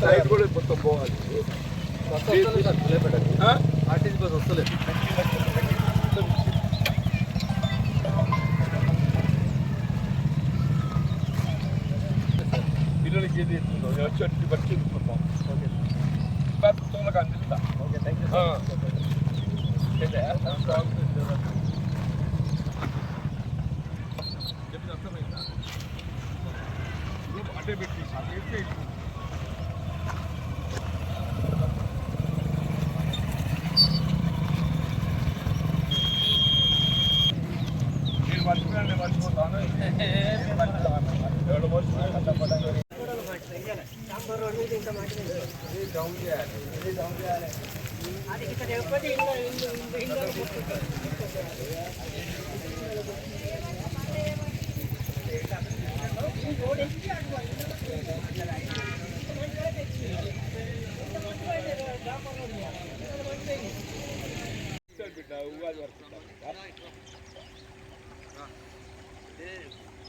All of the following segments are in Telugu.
సైడ్ కూడా మొత్తం పోవాలి ఆర్టీసీ బస్ వస్తలేదు పిల్లలకి ఏది వచ్చి బట్టి ఎత్తుకుంటాం తోలకు అందిస్తా ఓకే థ్యాంక్ యూ పెట్టి అటే పెట్టి ఇటు. నేను మర్చిపోయాను నేను మర్చిపోతాను ఎవడు మర్చిపోయాను బిడ్డ ఉగాది వరకు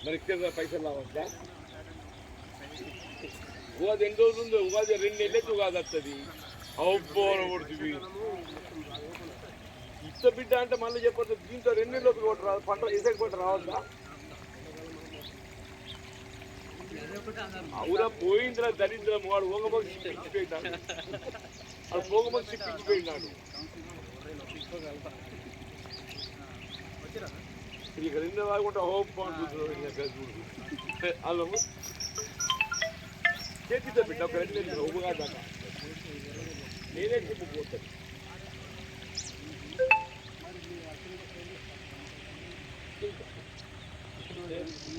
మరి ఇక్కడ పైసలు రావచ్చా? ఉగాది ఎన్ని రోజులు ఉందో ఉగాది రెండు నెలలకి ఉగాది వస్తుంది అవుపోవడుతుంది ఇత్త బిడ్డ అంటే మళ్ళీ చెప్పొద్దు దీంతో రెండు నెలలకు కూడా రాదు పంట వేసే కూడా రావద్దా అవురా పోయిందిరా దరిద్రం వాడు ఓగమని సిప్పించిపోయినాడు వాడు పోగమని సిప్పించిపోయినాడు ఇక రెండు వాడుకుంటే హోప్ హలో చేతితో బిడ్డ ఒక రెండు నెలలు ఉగా దాకా నేనే చెప్పు పోతాను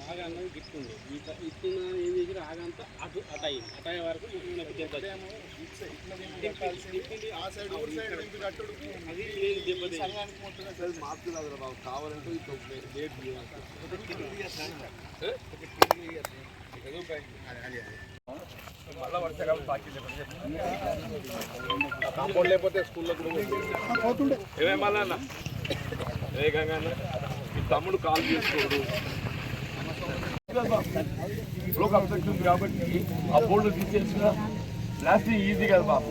బాగా అన్నది గిట్టుంది ఇట్లా ఇస్తున్న ఏం చేసినా ఆగంతా అటు అటు అయింది అటు అయ్యే వరకు మనకి దెబ్బ అది లేదు దెబ్బ తగిలింది. మార్చులాగా బాబు కావాలంటే ఇట్లా లేట్ మళ్ళా వర్షాకాలం కాంపౌండ్ లేకపోతే స్కూల్లో కూడా ఏమేమన్నా అన్న ఏ ఈ తమ్ముడు కాల్ చేసుకోడు లోక్ అబ్జెక్ట్ కాబట్టి ఆ బోర్డు తీసేసిన ప్లాస్టిక్ ఈజీ కదా బాబు.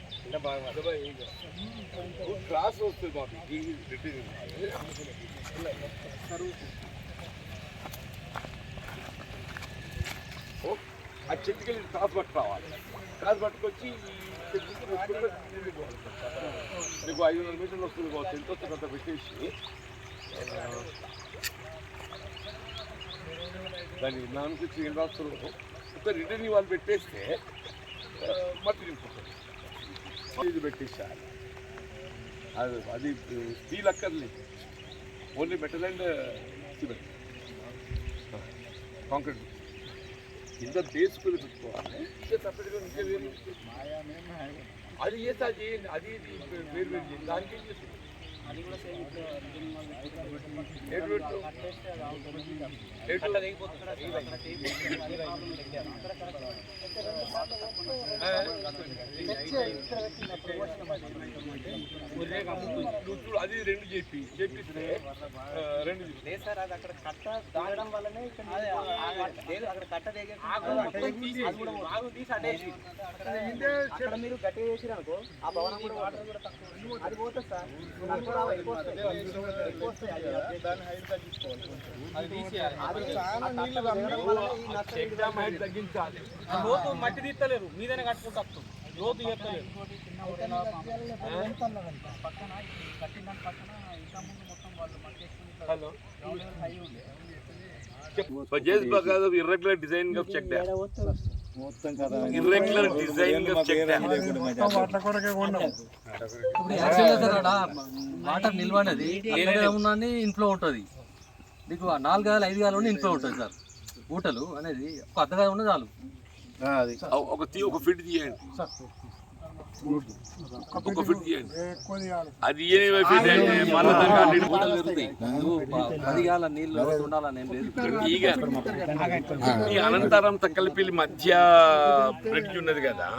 ఏమి మెల్ల మెల్ల చేద్దాం. క్లాస్ వస్తుంది బాబు ఇది రిటర్న్ ఓ, ఆ చెట్టుకి వెళ్ళి క్రాస్ పట్టు రావాలి క్రాస్ పట్టుకొచ్చి ఈ చెట్టుకి పెట్టుకుంటే నీళ్ళు పోవాలి. నీకు ఐదు వందల మీటర్లు వస్తుంది కావచ్చు ఎంత వస్తుంది అంత పెట్టేసి ఆ, దాన్ని నాన్నకి ఏం రాస్తారు ఒక రిటర్న్ వాళ్ళు పెట్టేస్తే ఆ, మట్టి నింపుతుంది ఇది పెట్టేసారు అది అది స్టీల్ అక్కర్లేదు only metal and cement. Concrete. కింద బేసుకుని పెట్టుకోవాలి. సపరేట్గా ఇంకా వేరు. అది చేస్తే అది అది వేరు వేరు దానికి ఏం చేస్తుంది అది కూడా సేమ్ అది రెండు చెప్పి చెప్పి రెండు లేదు సార్ అది అక్కడ కట్ట దాగడం వల్లనే ఇక్కడ అక్కడ కట్ట దిగే అది కూడా ఆగు తీసి అడ్డేసి అక్కడ మీరు గట్టిగా చేసిరు అనుకో ఆ భవనం కూడా వాటర్ కూడా తక్కువ అది పోతుంది సార్ తగ్గించాలి లోతు మట్టి తీస్తలేరు మీదనే కట్టుకుంటా లోతు తీస్తలేరు పక్కన కట్టిన దాని పక్కన ఇంకా ముందు మొత్తం వాళ్ళు మట్టి హలో. హై ఉండే డిజైన్ ఆఫ్ చెక్ డ్యామ్ ఇప్పుడు యాక్చువల్గా సార్ వాటర్ నిల్వ అనేది ఉన్నది ఇంట్లో ఉంటుంది. మీకు నాలుగు గాలు ఐదు గాలు ఇంట్లో ఉంటుంది సార్. ఊటలు అనేది ఒక అర్ధ గాలి ఉన్న చాలు. ఒక తీ ఒక ఫిట్ తీయండి. ఒక ఫిట్ తీయండి అది ఏ మళ్ళీ దానికి పెరుగుతాయి. నీళ్ళు ఉండాలని ఈగ. ఈ అనంతరం తక్కలపల్లి మధ్య బ్రిడ్జ్ ఉన్నది కదా.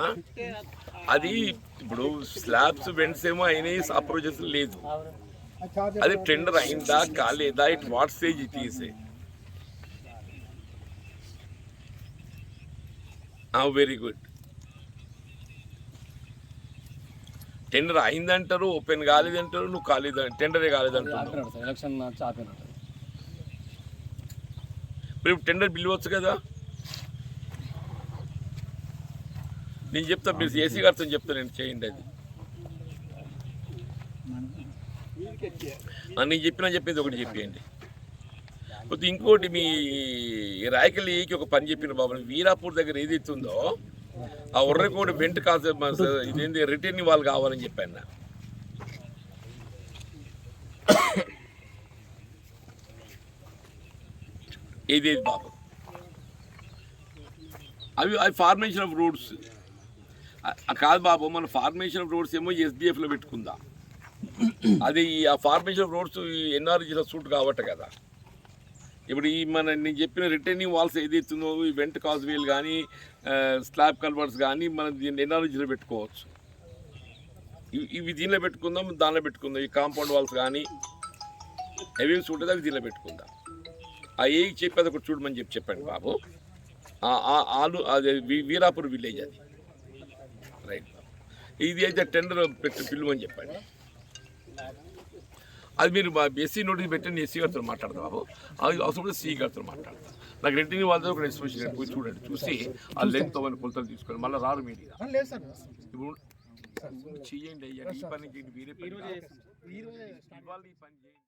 అది ఇప్పుడు స్లాబ్స్ వెంట్స్ ఏమో అయినాయి అప్రోచెస్ లేదు. అది టెండర్ అయిందా కాలేదా it what stage it is very good tender అయిందంటారు open కాలేదంటారు నువ్వు కాలేదు టెండరే కాలేదంటారు ఎలక్షన్ ఇప్పుడు టెండర్ పిలవచ్చు కదా? నేను చెప్తా మీరు ఏసీ గారితో చెప్తా నేను చేయండి అది. నేను చెప్పినా చెప్పేది ఒకటి చెప్పేయండి. ఇంకోటి మీ రాయకల్లికి ఒక పని చెప్పిన బాబు వీరాపూర్ దగ్గర ఏదైతే ఉందో ఆ ఉర్రకోడి వెంట కాదు ఇదేంటి రిటర్న్ వాళ్ళు కావాలని చెప్పాను నా. ఏదేది బాబు. అవి అవి ఫార్మేషన్ ఆఫ్ రోడ్స్ కాదు బాబు మన ఫార్మేషన్ ఆఫ్ రోడ్స్ ఏమో ఎస్డిఎఫ్లో పెట్టుకుందాం. అది ఆ ఫార్మేషన్ ఆఫ్ రోడ్స్ ఎన్ఆర్జీలో సూట్ కాబట్టి కదా. ఇప్పుడు ఈ మన నేను చెప్పిన రిటర్నింగ్ వాల్స్ ఏదైతుందో ఈ వెంట కాజ్వేల్ కానీ స్లాబ్ కల్వర్స్ కానీ మనం దీన్ని ఎనాలజీలో పెట్టుకోవచ్చు. ఇవి- దీనిలో పెట్టుకుందాం దానిలో పెట్టుకుందాం. ఈ కాంపౌండ్ వాల్స్ కానీ అవి సూట్ అవి దీనిలో పెట్టుకుందాం. ఆ ఏ చెప్పేది ఒకటి చూడమని చెప్పి చెప్పండి బాబు. ఆలు అదే వీరాపూర్ విలేజ్ అది. రైట్ బాబు ఇది అయితే టెండర్ పెట్టి పిలువని చెప్పండి. అది మీరు ఎస్సీ నోటీస్ పెట్టండి ఎస్సీ గారితో మాట్లాడతాం బాబు. అది అవసరం సి గారితో మాట్లాడతాం. నాకు రెండింటి వాళ్ళతో ఒక ఎక్స్ప్రెషన్ పోయి చూడండి. చూసి ఆ లెంత్ అవన్నీ కొలతలు తీసుకొని మళ్ళీ రారు మీరు ఇప్పుడు చెయ్యండి అయ్యా ఈ పని చేయండి వేరే పని. ఇవాళ ఈ పని చేయండి.